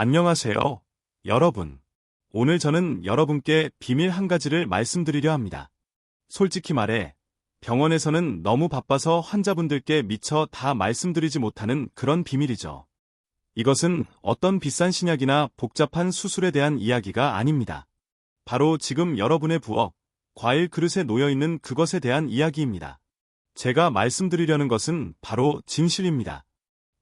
안녕하세요, 여러분. 오늘 저는 여러분께 비밀 한 가지를 말씀드리려 합니다. 솔직히 말해, 병원에서는 너무 바빠서 환자분들께 미처 다 말씀드리지 못하는 그런 비밀이죠. 이것은 어떤 비싼 신약이나 복잡한 수술에 대한 이야기가 아닙니다. 바로 지금 여러분의 부엌, 과일 그릇에 놓여 있는 그것에 대한 이야기입니다. 제가 말씀드리려는 것은 바로 진실입니다.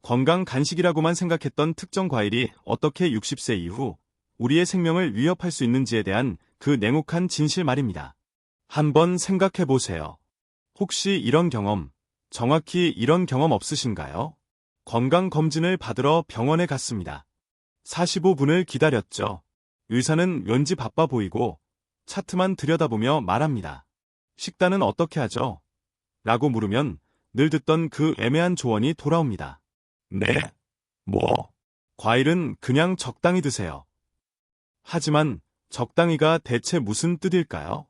건강 간식이라고만 생각했던 특정 과일이 어떻게 60세 이후 우리의 생명을 위협할 수 있는지에 대한 그 냉혹한 진실 말입니다. 한번 생각해 보세요. 혹시 이런 경험, 정확히 이런 경험 없으신가요? 건강검진을 받으러 병원에 갔습니다. 45분을 기다렸죠. 의사는 왠지 바빠 보이고 차트만 들여다보며 말합니다. 식단은 어떻게 하죠? 라고 물으면 늘 듣던 그 애매한 조언이 돌아옵니다. 네, 뭐, 과일은 그냥 적당히 드세요. 하지만 적당히가 대체 무슨 뜻일까요?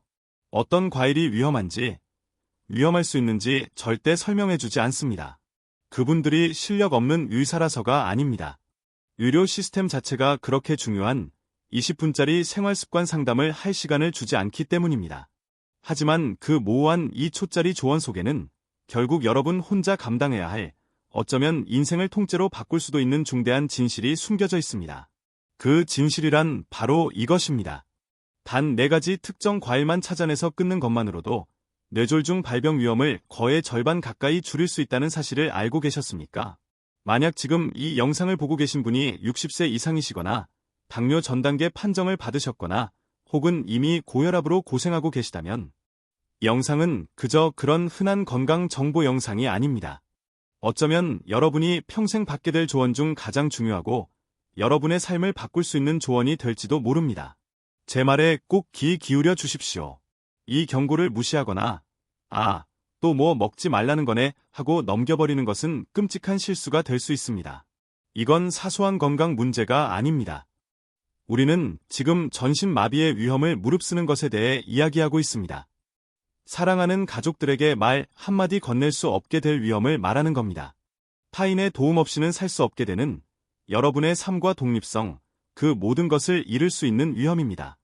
어떤 과일이 위험한지, 위험할 수 있는지 절대 설명해주지 않습니다. 그분들이 실력 없는 의사라서가 아닙니다. 의료 시스템 자체가 그렇게 중요한 20분짜리 생활습관 상담을 할 시간을 주지 않기 때문입니다. 하지만 그 모호한 2초짜리 조언 속에는 결국 여러분 혼자 감당해야 할 어쩌면 인생을 통째로 바꿀 수도 있는 중대한 진실이 숨겨져 있습니다. 그 진실이란 바로 이것입니다. 단네 가지 특정 과일만 찾아내서 끊는 것만으로도 뇌졸중 발병 위험을 거의 절반 가까이 줄일 수 있다는 사실을 알고 계셨습니까? 만약 지금 이 영상을 보고 계신 분이 60세 이상이시거나 당뇨 전 단계 판정을 받으셨거나 혹은 이미 고혈압으로 고생하고 계시다면 영상은 그저 그런 흔한 건강 정보 영상이 아닙니다. 어쩌면 여러분이 평생 받게 될 조언 중 가장 중요하고 여러분의 삶을 바꿀 수 있는 조언이 될지도 모릅니다. 제 말에 꼭 귀 기울여 주십시오. 이 경고를 무시하거나 아, 또 뭐 먹지 말라는 거네 하고 넘겨버리는 것은 끔찍한 실수가 될 수 있습니다. 이건 사소한 건강 문제가 아닙니다. 우리는 지금 전신마비의 위험을 무릅쓰는 것에 대해 이야기하고 있습니다. 사랑하는 가족들에게 말 한마디 건넬 수 없게 될 위험을 말하는 겁니다. 타인의 도움 없이는 살 수 없게 되는 여러분의 삶과 독립성, 그 모든 것을 잃을 수 있는 위험입니다.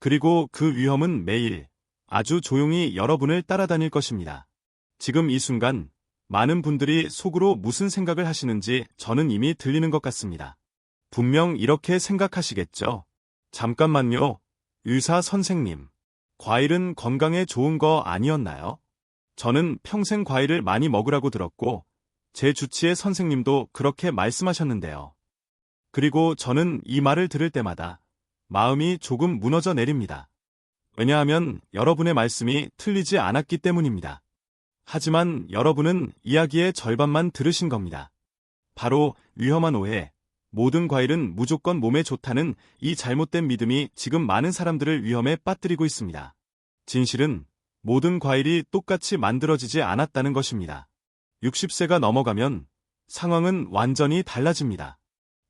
그리고 그 위험은 매일 아주 조용히 여러분을 따라다닐 것입니다. 지금 이 순간 많은 분들이 속으로 무슨 생각을 하시는지 저는 이미 들리는 것 같습니다. 분명 이렇게 생각하시겠죠. 잠깐만요. 의사 선생님. 과일은 건강에 좋은 거 아니었나요? 저는 평생 과일을 많이 먹으라고 들었고, 제 주치의 선생님도 그렇게 말씀하셨는데요. 그리고 저는 이 말을 들을 때마다 마음이 조금 무너져 내립니다. 왜냐하면 여러분의 말씀이 틀리지 않았기 때문입니다. 하지만 여러분은 이야기의 절반만 들으신 겁니다. 바로 위험한 오해, 모든 과일은 무조건 몸에 좋다는 이 잘못된 믿음이 지금 많은 사람들을 위험에 빠뜨리고 있습니다. 진실은 모든 과일이 똑같이 만들어지지 않았다는 것입니다. 60세가 넘어가면 상황은 완전히 달라집니다.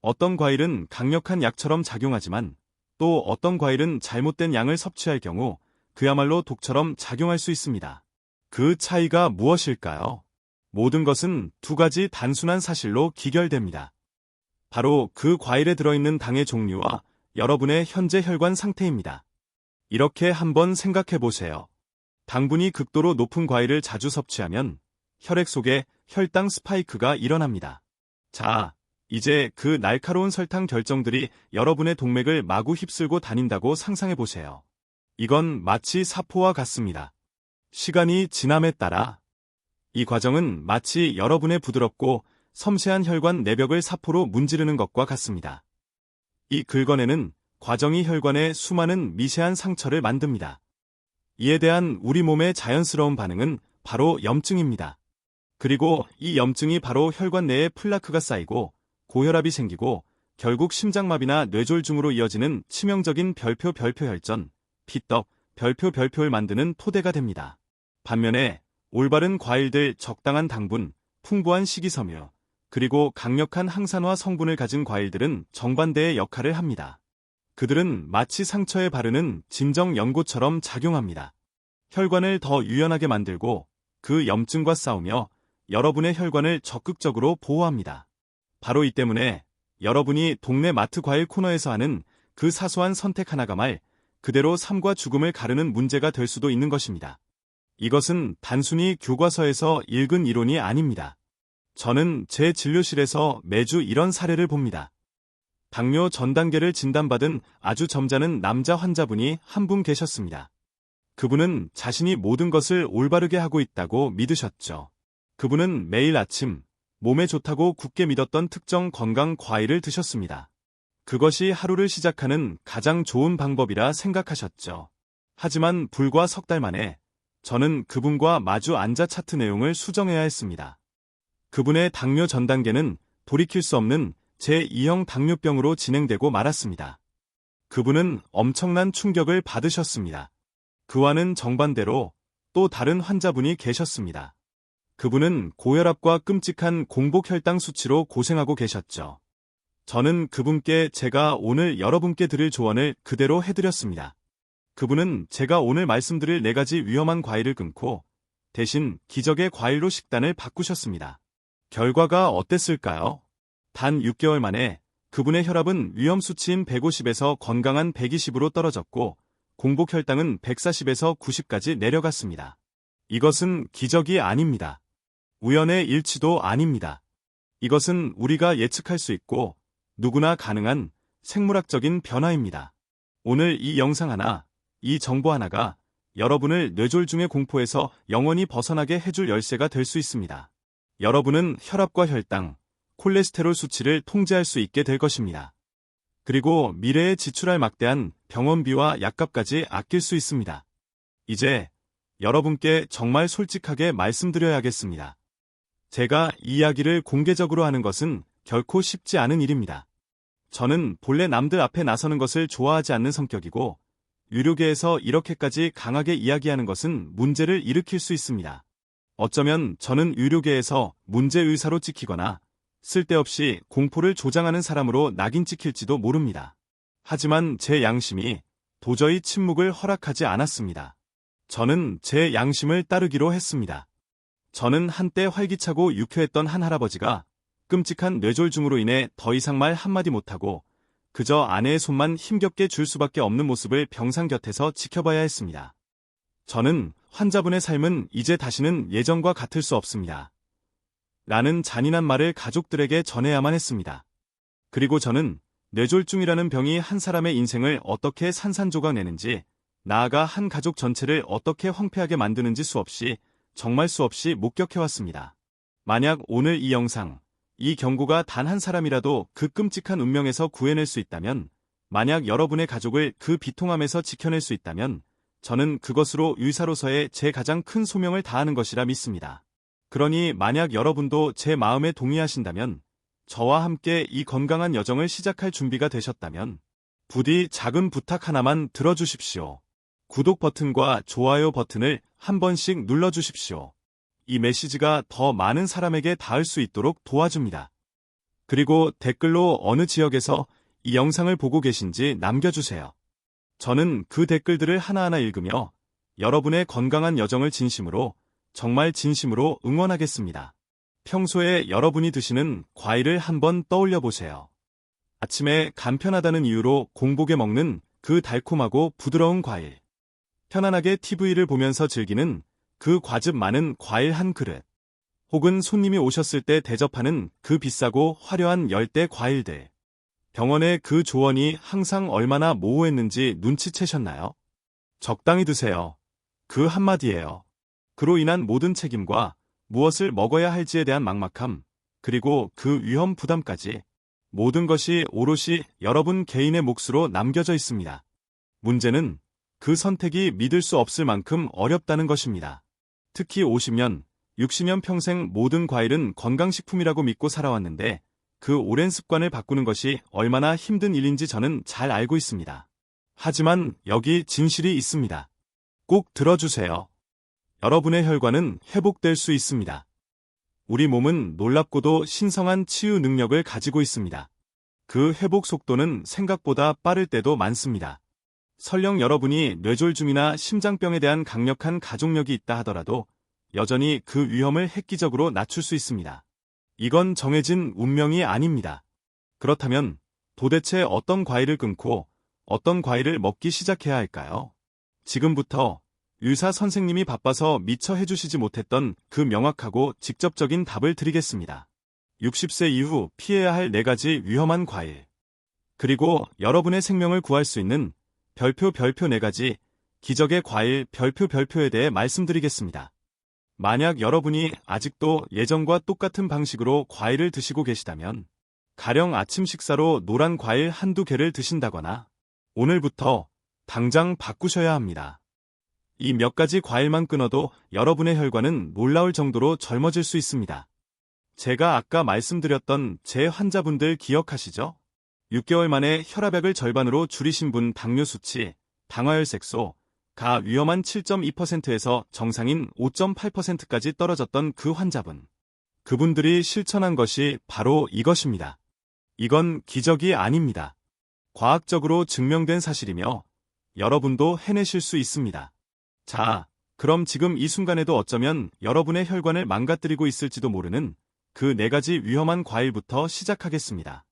어떤 과일은 강력한 약처럼 작용하지만 또 어떤 과일은 잘못된 양을 섭취할 경우 그야말로 독처럼 작용할 수 있습니다. 그 차이가 무엇일까요? 모든 것은 두 가지 단순한 사실로 기결됩니다. 바로 그 과일에 들어있는 당의 종류와 여러분의 현재 혈관 상태입니다. 이렇게 한번 생각해 보세요. 당분이 극도로 높은 과일을 자주 섭취하면 혈액 속에 혈당 스파이크가 일어납니다. 자, 이제 그 날카로운 설탕 결정들이 여러분의 동맥을 마구 휩쓸고 다닌다고 상상해 보세요. 이건 마치 사포와 같습니다. 시간이 지남에 따라 이 과정은 마치 여러분의 부드럽고 섬세한 혈관 내벽을 사포로 문지르는 것과 같습니다. 이 긁어내는 과정이 혈관에 수많은 미세한 상처를 만듭니다. 이에 대한 우리 몸의 자연스러운 반응은 바로 염증입니다. 그리고 이 염증이 바로 혈관 내에 플라크가 쌓이고 고혈압이 생기고 결국 심장마비나 뇌졸중으로 이어지는 치명적인 별표 별표 혈전, 피떡, 별표 별표를 만드는 토대가 됩니다. 반면에 올바른 과일들 적당한 당분, 풍부한 식이섬유, 그리고 강력한 항산화 성분을 가진 과일들은 정반대의 역할을 합니다. 그들은 마치 상처에 바르는 진정 연고처럼 작용합니다. 혈관을 더 유연하게 만들고 그 염증과 싸우며 여러분의 혈관을 적극적으로 보호합니다. 바로 이 때문에 여러분이 동네 마트 과일 코너에서 하는 그 사소한 선택 하나가 말 그대로 삶과 죽음을 가르는 문제가 될 수도 있는 것입니다. 이것은 단순히 교과서에서 읽은 이론이 아닙니다. 저는 제 진료실에서 매주 이런 사례를 봅니다. 당뇨 전 단계를 진단받은 아주 점잖은 남자 환자분이 한 분 계셨습니다. 그분은 자신이 모든 것을 올바르게 하고 있다고 믿으셨죠. 그분은 매일 아침 몸에 좋다고 굳게 믿었던 특정 건강 과일을 드셨습니다. 그것이 하루를 시작하는 가장 좋은 방법이라 생각하셨죠. 하지만 불과 석 달 만에 저는 그분과 마주 앉아 차트 내용을 수정해야 했습니다. 그분의 당뇨 전 단계는 돌이킬 수 없는 제2형 당뇨병으로 진행되고 말았습니다. 그분은 엄청난 충격을 받으셨습니다. 그와는 정반대로 또 다른 환자분이 계셨습니다. 그분은 고혈압과 끔찍한 공복혈당 수치로 고생하고 계셨죠. 저는 그분께 제가 오늘 여러분께 드릴 조언을 그대로 해드렸습니다. 그분은 제가 오늘 말씀드릴 네 가지 위험한 과일을 끊고 대신 기적의 과일로 식단을 바꾸셨습니다. 결과가 어땠을까요? 단 6개월 만에 그분의 혈압은 위험 수치인 150에서 건강한 120으로 떨어졌고 공복 혈당은 140에서 90까지 내려갔습니다. 이것은 기적이 아닙니다. 우연의 일치도 아닙니다. 이것은 우리가 예측할 수 있고 누구나 가능한 생물학적인 변화입니다. 오늘 이 영상 하나, 이 정보 하나가 여러분을 뇌졸중의 공포에서 영원히 벗어나게 해줄 열쇠가 될 수 있습니다. 여러분은 혈압과 혈당, 콜레스테롤 수치를 통제할 수 있게 될 것입니다. 그리고 미래에 지출할 막대한 병원비와 약값까지 아낄 수 있습니다. 이제 여러분께 정말 솔직하게 말씀드려야겠습니다. 제가 이야기를 공개적으로 하는 것은 결코 쉽지 않은 일입니다. 저는 본래 남들 앞에 나서는 것을 좋아하지 않는 성격이고 유료계에서 이렇게까지 강하게 이야기하는 것은 문제를 일으킬 수 있습니다. 어쩌면 저는 유료계에서 문제의사로 찍히거나 쓸데없이 공포를 조장하는 사람으로 낙인 찍힐지도 모릅니다. 하지만 제 양심이 도저히 침묵을 허락하지 않았습니다. 저는 제 양심을 따르기로 했습니다. 저는 한때 활기차고 유쾌했던 한 할아버지가 끔찍한 뇌졸중으로 인해 더 이상 말 한마디 못하고 그저 아내의 손만 힘겹게 줄 수밖에 없는 모습을 병상 곁에서 지켜봐야 했습니다. 저는 환자분의 삶은 이제 다시는 예전과 같을 수 없습니다. 라는 잔인한 말을 가족들에게 전해야만 했습니다. 그리고 저는 뇌졸중이라는 병이 한 사람의 인생을 어떻게 산산조각 내는지, 나아가 한 가족 전체를 어떻게 황폐하게 만드는지 수없이, 정말 수없이 목격해왔습니다. 만약 오늘 이 영상, 이 경고가 단 한 사람이라도 그 끔찍한 운명에서 구해낼 수 있다면, 만약 여러분의 가족을 그 비통함에서 지켜낼 수 있다면, 저는 그것으로 의사로서의 제 가장 큰 소명을 다하는 것이라 믿습니다. 그러니 만약 여러분도 제 마음에 동의하신다면 저와 함께 이 건강한 여정을 시작할 준비가 되셨다면 부디 작은 부탁 하나만 들어주십시오. 구독 버튼과 좋아요 버튼을 한 번씩 눌러주십시오. 이 메시지가 더 많은 사람에게 닿을 수 있도록 도와줍니다. 그리고 댓글로 어느 지역에서 이 영상을 보고 계신지 남겨주세요. 저는 그 댓글들을 하나하나 읽으며 여러분의 건강한 여정을 진심으로 정말 진심으로 응원하겠습니다. 평소에 여러분이 드시는 과일을 한번 떠올려 보세요. 아침에 간편하다는 이유로 공복에 먹는 그 달콤하고 부드러운 과일. 편안하게 TV를 보면서 즐기는 그 과즙 많은 과일 한 그릇. 혹은 손님이 오셨을 때 대접하는 그 비싸고 화려한 열대 과일들. 병원의 그 조언이 항상 얼마나 모호했는지 눈치채셨나요? 적당히 드세요. 그 한마디예요. 그로 인한 모든 책임과 무엇을 먹어야 할지에 대한 막막함, 그리고 그 위험 부담까지 모든 것이 오롯이 여러분 개인의 몫으로 남겨져 있습니다. 문제는 그 선택이 믿을 수 없을 만큼 어렵다는 것입니다. 특히 50년, 60년 평생 모든 과일은 건강식품이라고 믿고 살아왔는데 그 오랜 습관을 바꾸는 것이 얼마나 힘든 일인지 저는 잘 알고 있습니다. 하지만 여기 진실이 있습니다. 꼭 들어주세요. 여러분의 혈관은 회복될 수 있습니다. 우리 몸은 놀랍고도 신성한 치유 능력을 가지고 있습니다. 그 회복 속도는 생각보다 빠를 때도 많습니다. 설령 여러분이 뇌졸중이나 심장병에 대한 강력한 가족력이 있다 하더라도 여전히 그 위험을 획기적으로 낮출 수 있습니다. 이건 정해진 운명이 아닙니다. 그렇다면 도대체 어떤 과일을 끊고 어떤 과일을 먹기 시작해야 할까요? 지금부터 의사 선생님이 바빠서 미처 해주시지 못했던 그 명확하고 직접적인 답을 드리겠습니다. 60세 이후 피해야 할 4가지 위험한 과일. 그리고 여러분의 생명을 구할 수 있는 별표 별표 4가지 기적의 과일 별표 별표에 대해 말씀드리겠습니다. 만약 여러분이 아직도 예전과 똑같은 방식으로 과일을 드시고 계시다면 가령 아침 식사로 노란 과일 한두 개를 드신다거나 오늘부터 당장 바꾸셔야 합니다. 이 몇 가지 과일만 끊어도 여러분의 혈관은 놀라울 정도로 젊어질 수 있습니다. 제가 아까 말씀드렸던 제 환자분들 기억하시죠? 6개월 만에 혈압약을 절반으로 줄이신 분 당뇨 수치, 당화혈색소, 가 위험한 7.2%에서 정상인 5.8%까지 떨어졌던 그 환자분. 그분들이 실천한 것이 바로 이것입니다. 이건 기적이 아닙니다. 과학적으로 증명된 사실이며 여러분도 해내실 수 있습니다. 자, 그럼 지금 이 순간에도 어쩌면 여러분의 혈관을 망가뜨리고 있을지도 모르는 그네 가지 위험한 과일부터 시작하겠습니다.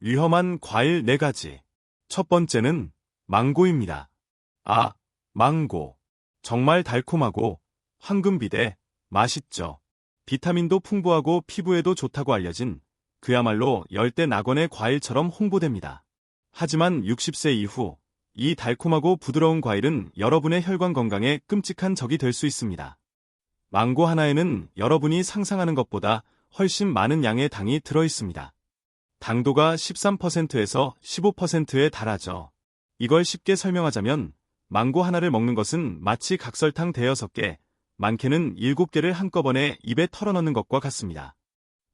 위험한 과일 네 가지. 첫 번째는 망고입니다. 아, 망고. 정말 달콤하고 황금비대, 맛있죠. 비타민도 풍부하고 피부에도 좋다고 알려진 그야말로 열대 낙원의 과일처럼 홍보됩니다. 하지만 60세 이후 이 달콤하고 부드러운 과일은 여러분의 혈관 건강에 끔찍한 적이 될 수 있습니다. 망고 하나에는 여러분이 상상하는 것보다 훨씬 많은 양의 당이 들어 있습니다. 당도가 13%에서 15%에 달하죠. 이걸 쉽게 설명하자면 망고 하나를 먹는 것은 마치 각설탕 대여섯 개, 많게는 일곱 개를 한꺼번에 입에 털어넣는 것과 같습니다.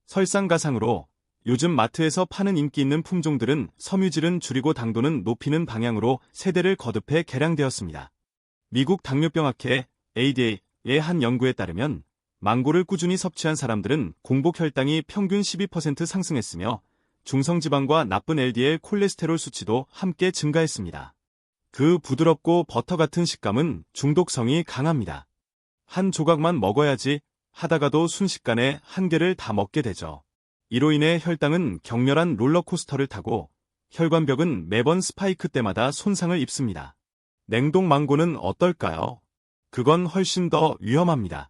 설상가상으로 요즘 마트에서 파는 인기 있는 품종들은 섬유질은 줄이고 당도는 높이는 방향으로 세대를 거듭해 개량되었습니다. 미국 당뇨병학회 ADA의 한 연구에 따르면 망고를 꾸준히 섭취한 사람들은 공복 혈당이 평균 12% 상승했으며 중성지방과 나쁜 LDL 콜레스테롤 수치도 함께 증가했습니다. 그 부드럽고 버터 같은 식감은 중독성이 강합니다. 한 조각만 먹어야지 하다가도 순식간에 한 개를 다 먹게 되죠. 이로 인해 혈당은 격렬한 롤러코스터를 타고 혈관벽은 매번 스파이크 때마다 손상을 입습니다. 냉동 망고는 어떨까요? 그건 훨씬 더 위험합니다.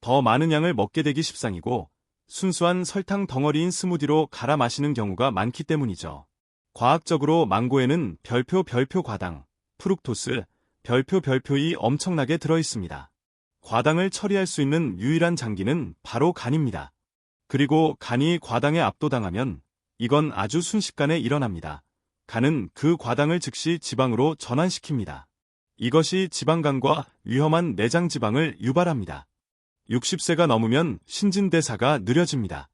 더 많은 양을 먹게 되기 십상이고 순수한 설탕 덩어리인 스무디로 갈아 마시는 경우가 많기 때문이죠. 과학적으로 망고에는 별표 별표 과당, 프룩토스, 별표 별표이 엄청나게 들어 있습니다. 과당을 처리할 수 있는 유일한 장기는 바로 간입니다. 그리고 간이 과당에 압도당하면 이건 아주 순식간에 일어납니다. 간은 그 과당을 즉시 지방으로 전환시킵니다. 이것이 지방간과 위험한 내장 지방을 유발합니다. 60세가 넘으면 신진대사가 느려집니다.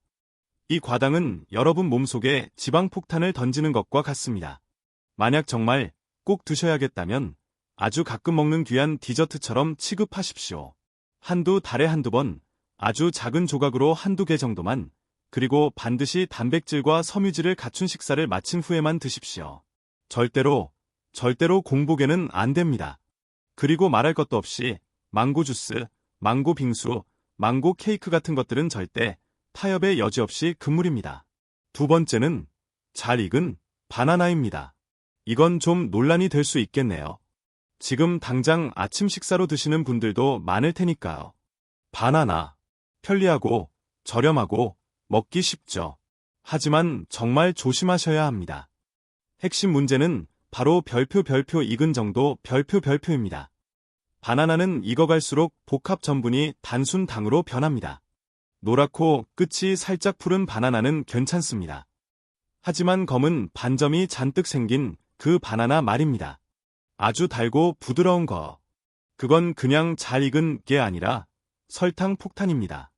이 과당은 여러분 몸속에 지방 폭탄을 던지는 것과 같습니다. 만약 정말 꼭 드셔야겠다면 아주 가끔 먹는 귀한 디저트처럼 취급하십시오. 한두 달에 한두 번 아주 작은 조각으로 한두 개 정도만 그리고 반드시 단백질과 섬유질을 갖춘 식사를 마친 후에만 드십시오. 절대로 절대로 공복에는 안 됩니다. 그리고 말할 것도 없이 망고 주스, 망고 빙수, 망고 케이크 같은 것들은 절대 타협의 여지 없이 금물입니다. 두 번째는 잘 익은 바나나입니다. 이건 좀 논란이 될 수 있겠네요. 지금 당장 아침 식사로 드시는 분들도 많을 테니까요. 바나나. 편리하고 저렴하고 먹기 쉽죠. 하지만 정말 조심하셔야 합니다. 핵심 문제는 바로 별표 별표 익은 정도 별표 별표입니다. 바나나는 익어갈수록 복합 전분이 단순 당으로 변합니다. 노랗고 끝이 살짝 푸른 바나나는 괜찮습니다. 하지만 검은 반점이 잔뜩 생긴 그 바나나 말입니다. 아주 달고 부드러운 거. 그건 그냥 잘 익은 게 아니라 설탕 폭탄입니다.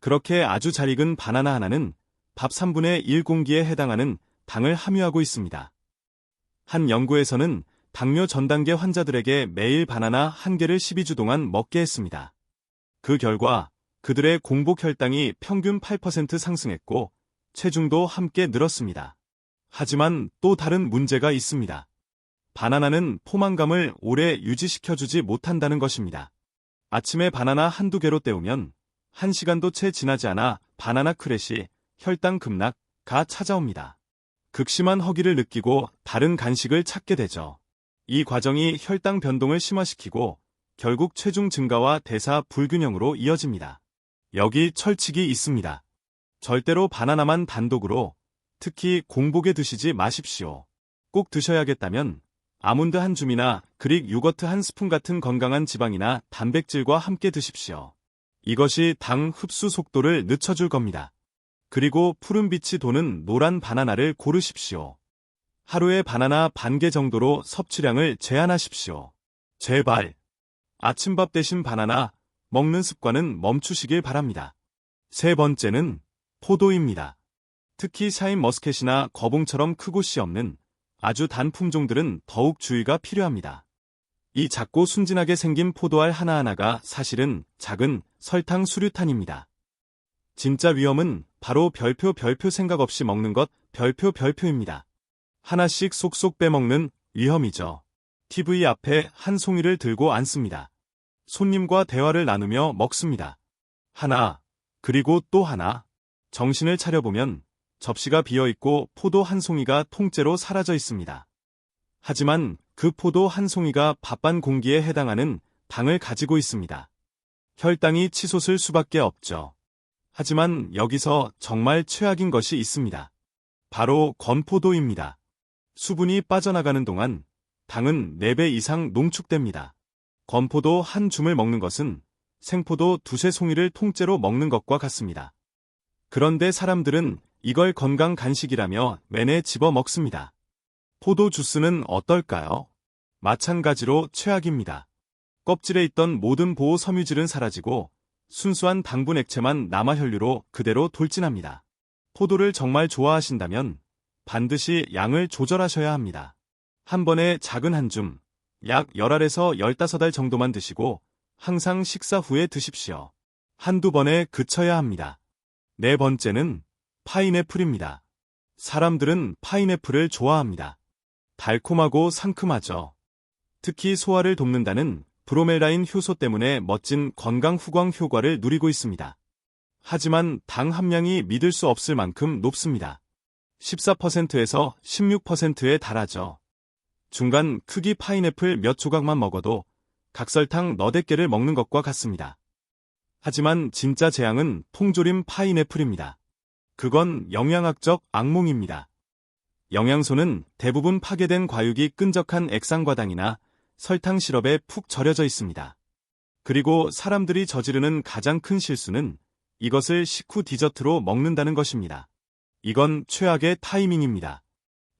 그렇게 아주 잘 익은 바나나 하나는 밥 3분의 1 공기에 해당하는 당을 함유하고 있습니다. 한 연구에서는 당뇨 전 단계 환자들에게 매일 바나나 한 개를 12주 동안 먹게 했습니다. 그 결과 그들의 공복 혈당이 평균 8% 상승했고 체중도 함께 늘었습니다. 하지만 또 다른 문제가 있습니다. 바나나는 포만감을 오래 유지시켜주지 못한다는 것입니다. 아침에 바나나 한두 개로 때우면 1시간도 채 지나지 않아 바나나 크래시, 혈당 급락 가 찾아옵니다. 극심한 허기를 느끼고 다른 간식을 찾게 되죠. 이 과정이 혈당 변동을 심화시키고 결국 체중 증가와 대사 불균형으로 이어집니다. 여기 철칙이 있습니다. 절대로 바나나만 단독으로 특히 공복에 드시지 마십시오. 꼭 드셔야겠다면 아몬드 한 줌이나 그릭 요거트 한 스푼 같은 건강한 지방이나 단백질과 함께 드십시오. 이것이 당 흡수 속도를 늦춰줄 겁니다. 그리고 푸른빛이 도는 노란 바나나를 고르십시오. 하루에 바나나 반 개 정도로 섭취량을 제한하십시오. 제발. 아침밥 대신 바나나 먹는 습관은 멈추시길 바랍니다. 세 번째는 포도입니다. 특히 샤인 머스켓이나 거봉처럼 크고 씨 없는 아주 단 품종들은 더욱 주의가 필요합니다. 이 작고 순진하게 생긴 포도알 하나하나가 사실은 작은 설탕 수류탄입니다. 진짜 위험은 바로 별표 별표 생각 없이 먹는 것 별표 별표입니다. 하나씩 쏙쏙 빼먹는 위험이죠. TV 앞에 한 송이를 들고 앉습니다. 손님과 대화를 나누며 먹습니다. 하나, 그리고 또 하나. 정신을 차려보면 접시가 비어 있고 포도 한 송이가 통째로 사라져 있습니다. 하지만 그 포도 한 송이가 밥반 공기에 해당하는 당을 가지고 있습니다. 혈당이 치솟을 수밖에 없죠. 하지만 여기서 정말 최악인 것이 있습니다. 바로 건포도입니다. 수분이 빠져나가는 동안 당은 4배 이상 농축됩니다. 건포도 한 줌을 먹는 것은 생포도 두세 송이를 통째로 먹는 것과 같습니다. 그런데 사람들은 이걸 건강 간식이라며 내내 집어 먹습니다. 포도 주스는 어떨까요? 마찬가지로 최악입니다. 껍질에 있던 모든 보호 섬유질은 사라지고 순수한 당분 액체만 남아 혈류로 그대로 돌진합니다. 포도를 정말 좋아하신다면 반드시 양을 조절하셔야 합니다. 한 번에 작은 한 줌, 약 10알에서 15알 정도만 드시고 항상 식사 후에 드십시오. 한두 번에 그쳐야 합니다. 네 번째는 파인애플입니다. 사람들은 파인애플을 좋아합니다. 달콤하고 상큼하죠. 특히 소화를 돕는다는 브로멜라인 효소 때문에 멋진 건강 후광 효과를 누리고 있습니다. 하지만 당 함량이 믿을 수 없을 만큼 높습니다. 14%에서 16%에 달하죠. 중간 크기 파인애플 몇 조각만 먹어도 각설탕 너댓 개를 먹는 것과 같습니다. 하지만 진짜 재앙은 통조림 파인애플입니다. 그건 영양학적 악몽입니다. 영양소는 대부분 파괴된 과육이 끈적한 액상과당이나 설탕 시럽에 푹 절여져 있습니다. 그리고 사람들이 저지르는 가장 큰 실수는 이것을 식후 디저트로 먹는다는 것입니다. 이건 최악의 타이밍입니다.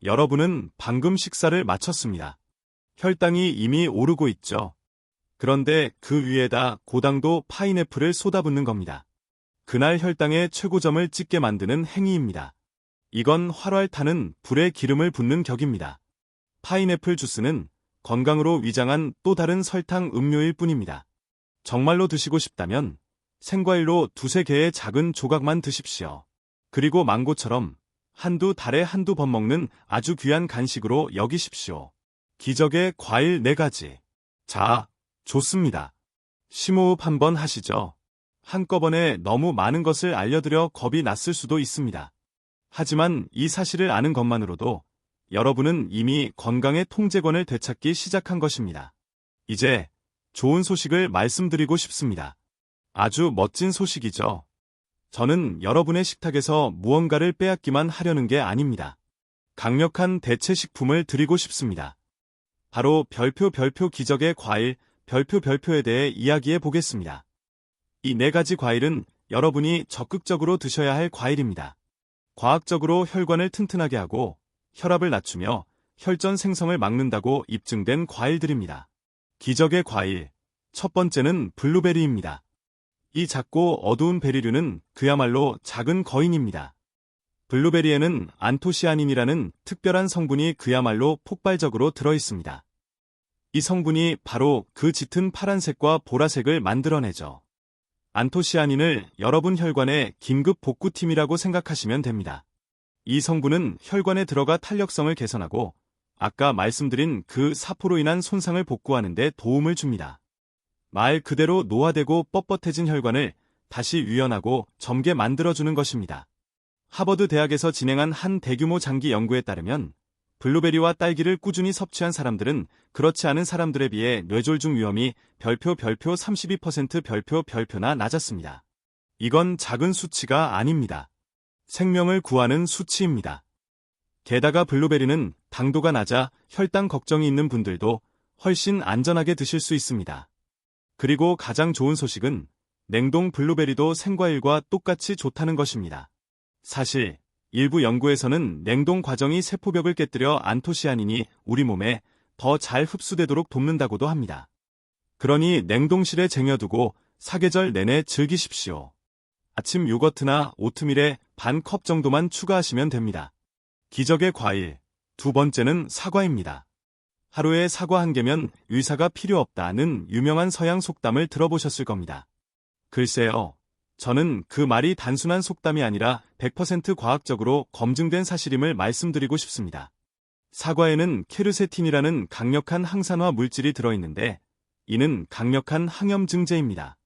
여러분은 방금 식사를 마쳤습니다. 혈당이 이미 오르고 있죠. 그런데 그 위에다 고당도 파인애플을 쏟아붓는 겁니다. 그날 혈당의 최고점을 찍게 만드는 행위입니다. 이건 활활 타는 불에 기름을 붓는 격입니다. 파인애플 주스는 건강으로 위장한 또 다른 설탕 음료일 뿐입니다. 정말로 드시고 싶다면 생과일로 두세 개의 작은 조각만 드십시오. 그리고 망고처럼 한두 달에 한두 번 먹는 아주 귀한 간식으로 여기십시오. 기적의 과일 네 가지. 자, 좋습니다. 심호흡 한번 하시죠. 한꺼번에 너무 많은 것을 알려드려 겁이 났을 수도 있습니다. 하지만 이 사실을 아는 것만으로도 여러분은 이미 건강의 통제권을 되찾기 시작한 것입니다. 이제 좋은 소식을 말씀드리고 싶습니다. 아주 멋진 소식이죠. 저는 여러분의 식탁에서 무언가를 빼앗기만 하려는 게 아닙니다. 강력한 대체 식품을 드리고 싶습니다. 바로 별표 별표 기적의 과일 별표 별표에 대해 이야기해 보겠습니다. 이 네 가지 과일은 여러분이 적극적으로 드셔야 할 과일입니다. 과학적으로 혈관을 튼튼하게 하고 혈압을 낮추며 혈전 생성을 막는다고 입증된 과일들입니다. 기적의 과일. 첫 번째는 블루베리입니다. 이 작고 어두운 베리류는 그야말로 작은 거인입니다. 블루베리에는 안토시아닌이라는 특별한 성분이 그야말로 폭발적으로 들어있습니다. 이 성분이 바로 그 짙은 파란색과 보라색을 만들어내죠. 안토시아닌을 여러분 혈관의 긴급 복구팀이라고 생각하시면 됩니다. 이 성분은 혈관에 들어가 탄력성을 개선하고 아까 말씀드린 그 사포로 인한 손상을 복구하는 데 도움을 줍니다. 말 그대로 노화되고 뻣뻣해진 혈관을 다시 유연하고 젊게 만들어주는 것입니다. 하버드 대학에서 진행한 한 대규모 장기 연구에 따르면 블루베리와 딸기를 꾸준히 섭취한 사람들은 그렇지 않은 사람들에 비해 뇌졸중 위험이 별표 별표 32% 별표 별표나 낮았습니다. 이건 작은 수치가 아닙니다. 생명을 구하는 수치입니다. 게다가 블루베리는 당도가 낮아 혈당 걱정이 있는 분들도 훨씬 안전하게 드실 수 있습니다. 그리고 가장 좋은 소식은 냉동 블루베리도 생과일과 똑같이 좋다는 것입니다. 사실 일부 연구에서는 냉동 과정이 세포벽을 깨뜨려 안토시아닌이 우리 몸에 더 잘 흡수되도록 돕는다고도 합니다. 그러니 냉동실에 쟁여두고 사계절 내내 즐기십시오. 아침 요거트나 오트밀에 반 컵 정도만 추가하시면 됩니다. 기적의 과일. 두 번째는 사과입니다. 하루에 사과 한 개면 의사가 필요 없다는 유명한 서양 속담을 들어보셨을 겁니다. 글쎄요. 저는 그 말이 단순한 속담이 아니라 100% 과학적으로 검증된 사실임을 말씀드리고 싶습니다. 사과에는 케르세틴이라는 강력한 항산화 물질이 들어있는데 이는 강력한 항염 증제입니다.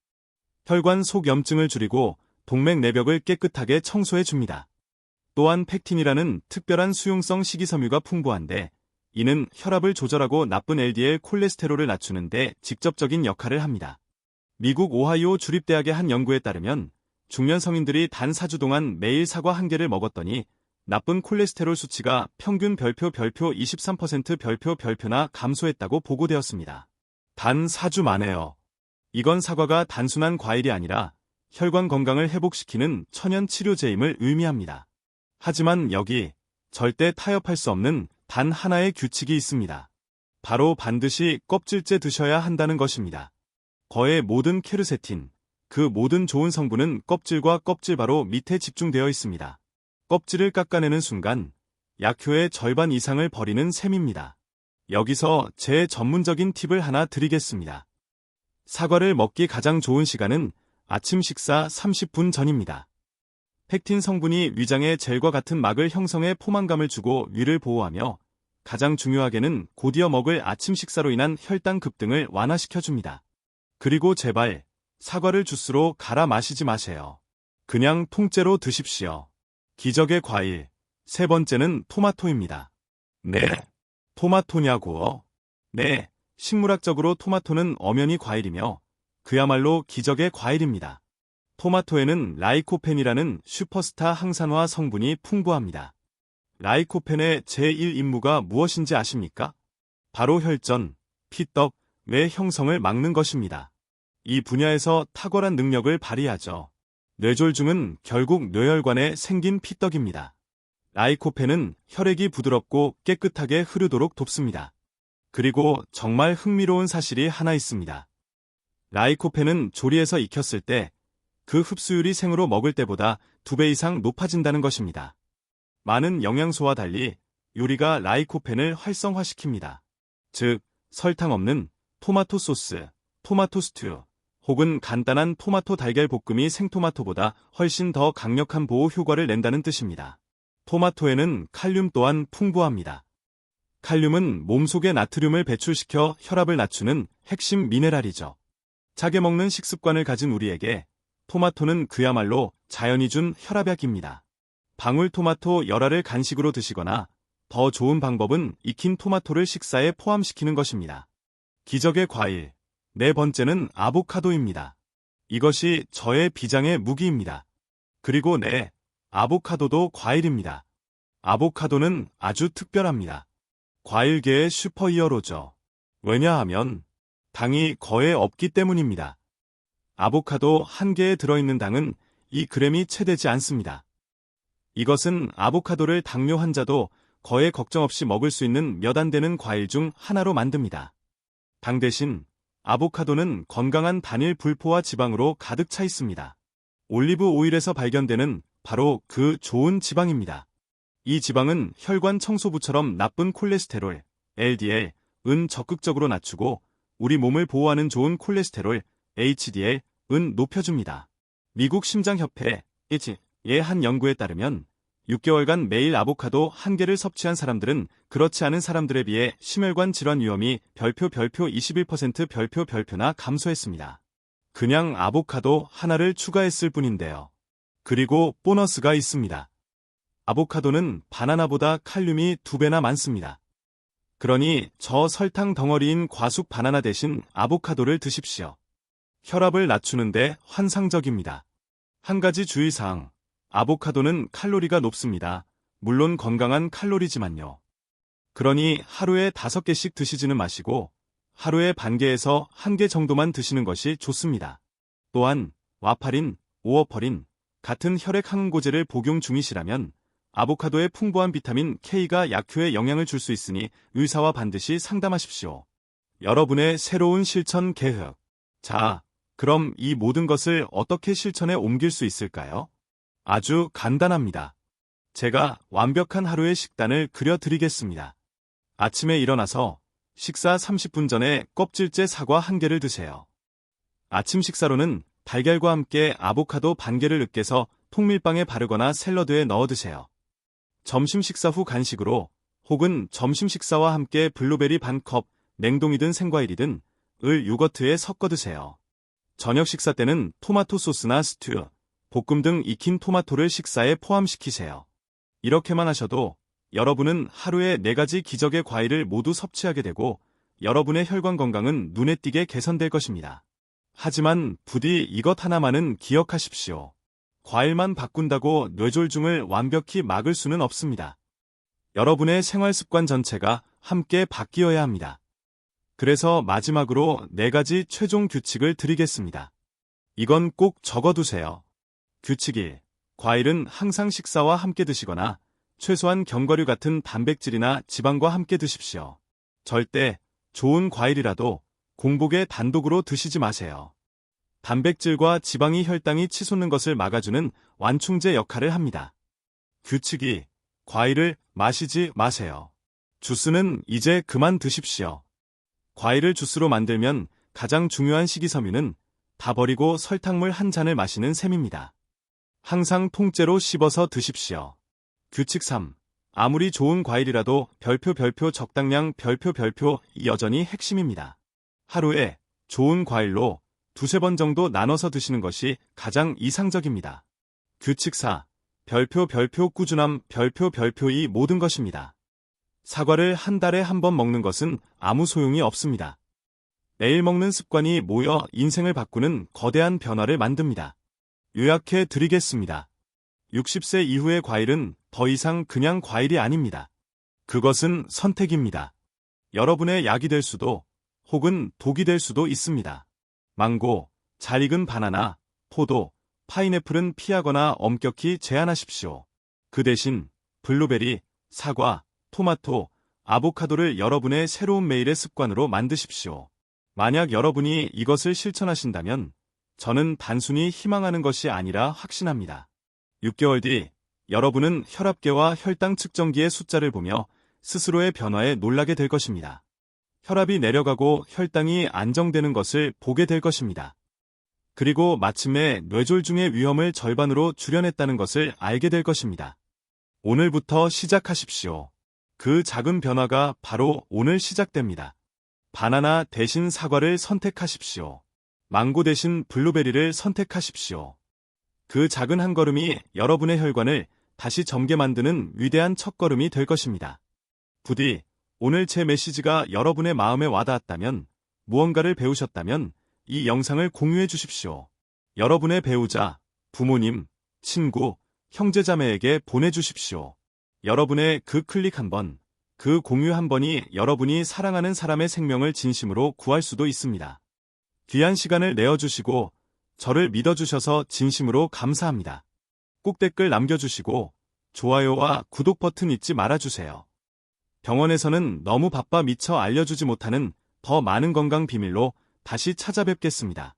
혈관 속 염증을 줄이고 동맥 내벽을 깨끗하게 청소해 줍니다. 또한 팩틴이라는 특별한 수용성 식이섬유가 풍부한데 이는 혈압을 조절하고 나쁜 LDL 콜레스테롤을 낮추는데 직접적인 역할을 합니다. 미국 오하이오 주립대학의 한 연구에 따르면 중년 성인들이 단 4주 동안 매일 사과 한 개를 먹었더니 나쁜 콜레스테롤 수치가 평균 별표 별표 23% 별표 별표나 감소했다고 보고되었습니다. 단 4주 만에요. 이건 사과가 단순한 과일이 아니라 혈관 건강을 회복시키는 천연 치료제임을 의미합니다. 하지만 여기 절대 타협할 수 없는 단 하나의 규칙이 있습니다. 바로 반드시 껍질째 드셔야 한다는 것입니다. 거의 모든 케르세틴, 그 모든 좋은 성분은 껍질과 껍질 바로 밑에 집중되어 있습니다. 껍질을 깎아내는 순간 약효의 절반 이상을 버리는 셈입니다. 여기서 제 전문적인 팁을 하나 드리겠습니다. 사과를 먹기 가장 좋은 시간은 아침 식사 30분 전입니다. 팩틴 성분이 위장에 젤과 같은 막을 형성해 포만감을 주고 위를 보호하며 가장 중요하게는 곧이어 먹을 아침 식사로 인한 혈당 급등을 완화시켜줍니다. 그리고 제발 사과를 주스로 갈아 마시지 마세요. 그냥 통째로 드십시오. 기적의 과일. 세 번째는 토마토입니다. 네. 토마토냐고. 네. 식물학적으로 토마토는 엄연히 과일이며 그야말로 기적의 과일입니다. 토마토에는 라이코펜이라는 슈퍼스타 항산화 성분이 풍부합니다. 라이코펜의 제1 임무가 무엇인지 아십니까? 바로 혈전, 피떡, 뇌 형성을 막는 것입니다. 이 분야에서 탁월한 능력을 발휘하죠. 뇌졸중은 결국 뇌혈관에 생긴 피떡입니다. 라이코펜은 혈액이 부드럽고 깨끗하게 흐르도록 돕습니다. 그리고 정말 흥미로운 사실이 하나 있습니다. 라이코펜은 조리에서 익혔을 때 그 흡수율이 생으로 먹을 때보다 두 배 이상 높아진다는 것입니다. 많은 영양소와 달리 요리가 라이코펜을 활성화시킵니다. 즉, 설탕 없는 토마토 소스, 토마토 스튜, 혹은 간단한 토마토 달걀 볶음이 생토마토보다 훨씬 더 강력한 보호 효과를 낸다는 뜻입니다. 토마토에는 칼륨 또한 풍부합니다. 칼륨은 몸속의 나트륨을 배출시켜 혈압을 낮추는 핵심 미네랄이죠. 짜게 먹는 식습관을 가진 우리에게 토마토는 그야말로 자연이 준 혈압약입니다. 방울토마토 열알을 간식으로 드시거나 더 좋은 방법은 익힌 토마토를 식사에 포함시키는 것입니다. 기적의 과일. 네 번째는 아보카도입니다. 이것이 저의 비장의 무기입니다. 그리고 네, 아보카도도 과일입니다. 아보카도는 아주 특별합니다. 과일계의 슈퍼히어로죠. 왜냐하면 당이 거의 없기 때문입니다. 아보카도 한 개에 들어있는 당은 2g이 채 되지 않습니다. 이것은 아보카도를 당뇨 환자도 거의 걱정 없이 먹을 수 있는 몇 안 되는 과일 중 하나로 만듭니다. 당 대신 아보카도는 건강한 단일 불포화 지방으로 가득 차 있습니다. 올리브 오일에서 발견되는 바로 그 좋은 지방입니다. 이 지방은 혈관 청소부처럼 나쁜 콜레스테롤, LDL, 은 적극적으로 낮추고 우리 몸을 보호하는 좋은 콜레스테롤, HDL, 은 높여줍니다. 미국 심장협회, 의한 연구에 따르면 6개월간 매일 아보카도 한 개를 섭취한 사람들은 그렇지 않은 사람들에 비해 심혈관 질환 위험이 별표 별표 21% 별표 별표나 감소했습니다. 그냥 아보카도 하나를 추가했을 뿐인데요. 그리고 보너스가 있습니다. 아보카도는 바나나보다 칼륨이 두 배나 많습니다. 그러니 저 설탕 덩어리인 과숙 바나나 대신 아보카도를 드십시오. 혈압을 낮추는데 환상적입니다. 한 가지 주의사항. 아보카도는 칼로리가 높습니다. 물론 건강한 칼로리지만요. 그러니 하루에 다섯 개씩 드시지는 마시고 하루에 반 개에서 한 개 정도만 드시는 것이 좋습니다. 또한 와파린, 오어퍼린 같은 혈액 항응고제를 복용 중이시라면 아보카도의 풍부한 비타민 K가 약효에 영향을 줄 수 있으니 의사와 반드시 상담하십시오. 여러분의 새로운 실천 계획. 자, 그럼 이 모든 것을 어떻게 실천에 옮길 수 있을까요? 아주 간단합니다. 제가 완벽한 하루의 식단을 그려드리겠습니다. 아침에 일어나서 식사 30분 전에 껍질째 사과 한 개를 드세요. 아침 식사로는 달걀과 함께 아보카도 반 개를 으깨서 통밀빵에 바르거나 샐러드에 넣어 드세요. 점심 식사 후 간식으로 혹은 점심 식사와 함께 블루베리 반 컵, 냉동이든 생과일이든 을 요거트에 섞어 드세요. 저녁 식사 때는 토마토 소스나 스튜, 볶음 등 익힌 토마토를 식사에 포함시키세요. 이렇게만 하셔도 여러분은 하루에 4가지 기적의 과일을 모두 섭취하게 되고 여러분의 혈관 건강은 눈에 띄게 개선될 것입니다. 하지만 부디 이것 하나만은 기억하십시오. 과일만 바꾼다고 뇌졸중을 완벽히 막을 수는 없습니다. 여러분의 생활 습관 전체가 함께 바뀌어야 합니다. 그래서 마지막으로 네 가지 최종 규칙을 드리겠습니다. 이건 꼭 적어두세요. 규칙 1. 과일은 항상 식사와 함께 드시거나 최소한 견과류 같은 단백질이나 지방과 함께 드십시오. 절대 좋은 과일이라도 공복에 단독으로 드시지 마세요. 단백질과 지방이 혈당이 치솟는 것을 막아주는 완충제 역할을 합니다. 규칙이 과일을 마시지 마세요. 주스는 이제 그만 드십시오. 과일을 주스로 만들면 가장 중요한 식이섬유는 다 버리고 설탕물 한 잔을 마시는 셈입니다. 항상 통째로 씹어서 드십시오. 규칙 3. 아무리 좋은 과일이라도 별표 별표 적당량 별표 별표 여전히 핵심입니다. 하루에 좋은 과일로 두세 번 정도 나눠서 드시는 것이 가장 이상적입니다. 규칙 4. 별표 별표 꾸준함 별표 별표 이 모든 것입니다. 사과를 한 달에 한 번 먹는 것은 아무 소용이 없습니다. 매일 먹는 습관이 모여 인생을 바꾸는 거대한 변화를 만듭니다. 요약해 드리겠습니다. 60세 이후의 과일은 더 이상 그냥 과일이 아닙니다. 그것은 선택입니다. 여러분의 약이 될 수도 혹은 독이 될 수도 있습니다. 망고, 잘 익은 바나나, 포도, 파인애플은 피하거나 엄격히 제한하십시오. 그 대신 블루베리, 사과, 토마토, 아보카도를 여러분의 새로운 매일의 습관으로 만드십시오. 만약 여러분이 이것을 실천하신다면 저는 단순히 희망하는 것이 아니라 확신합니다. 6개월 뒤 여러분은 혈압계와 혈당 측정기의 숫자를 보며 스스로의 변화에 놀라게 될 것입니다. 혈압이 내려가고 혈당이 안정되는 것을 보게 될 것입니다. 그리고 마침내 뇌졸중의 위험을 절반으로 줄여냈다는 것을 알게 될 것입니다. 오늘부터 시작하십시오. 그 작은 변화가 바로 오늘 시작됩니다. 바나나 대신 사과를 선택하십시오. 망고 대신 블루베리를 선택하십시오. 그 작은 한 걸음이 여러분의 혈관을 다시 점게 만드는 위대한 첫걸음이 될 것입니다. 부디 오늘 제 메시지가 여러분의 마음에 와닿았다면, 무언가를 배우셨다면 이 영상을 공유해 주십시오. 여러분의 배우자, 부모님, 친구, 형제자매에게 보내주십시오. 여러분의 그 클릭 한 번, 그 공유 한 번이 여러분이 사랑하는 사람의 생명을 진심으로 구할 수도 있습니다. 귀한 시간을 내어주시고 저를 믿어주셔서 진심으로 감사합니다. 꼭 댓글 남겨주시고 좋아요와 구독 버튼 잊지 말아주세요. 병원에서는 너무 바빠 미처 알려주지 못하는 더 많은 건강 비밀로 다시 찾아뵙겠습니다.